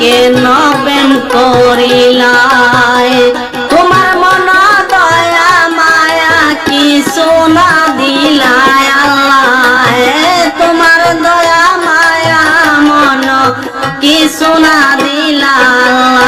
কেন নবেন করিলায়। তোমার মন দয়া মায়া কি সোনা দিলায় আল্লাহ। তোমার দয়া মায়া মন কি সোনা দিলাই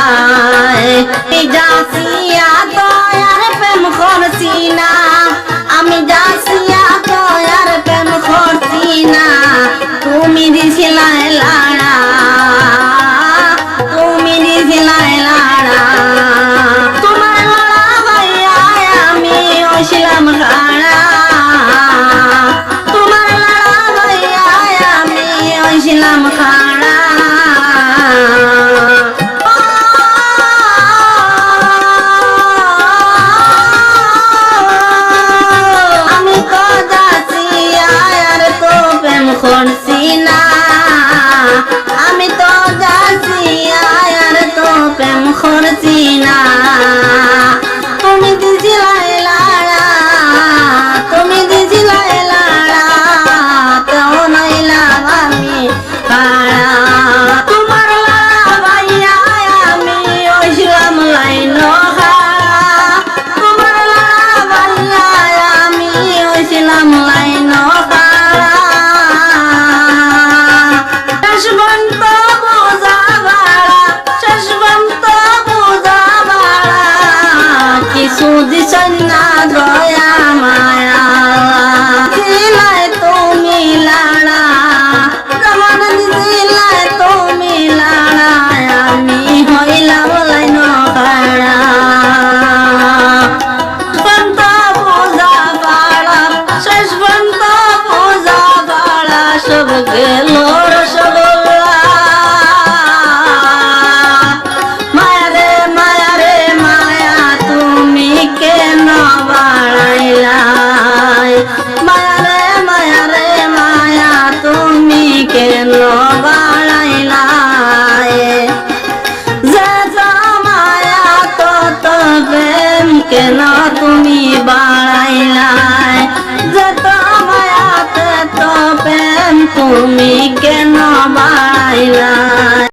ওছিলাম খাড়া। আমি যাচ্ছি আর তো প্রেম করছি না। আমি তো যাচ্ছি আর তো প্রেম করছি দয়া মায়া। দিলাই তুমি লাড়া যেমন দিলাই তুমি লাড়া আমি হইলাম লাইন খাড়া বন্ত বোঝা ভাড়া, শেষ বন্ত বোঝা ভাড়া, সব গেল কেন তুমি বাড়াইলাই? যত মায়াতে তো প্রেম তুমি কেন বাড়াইলাই?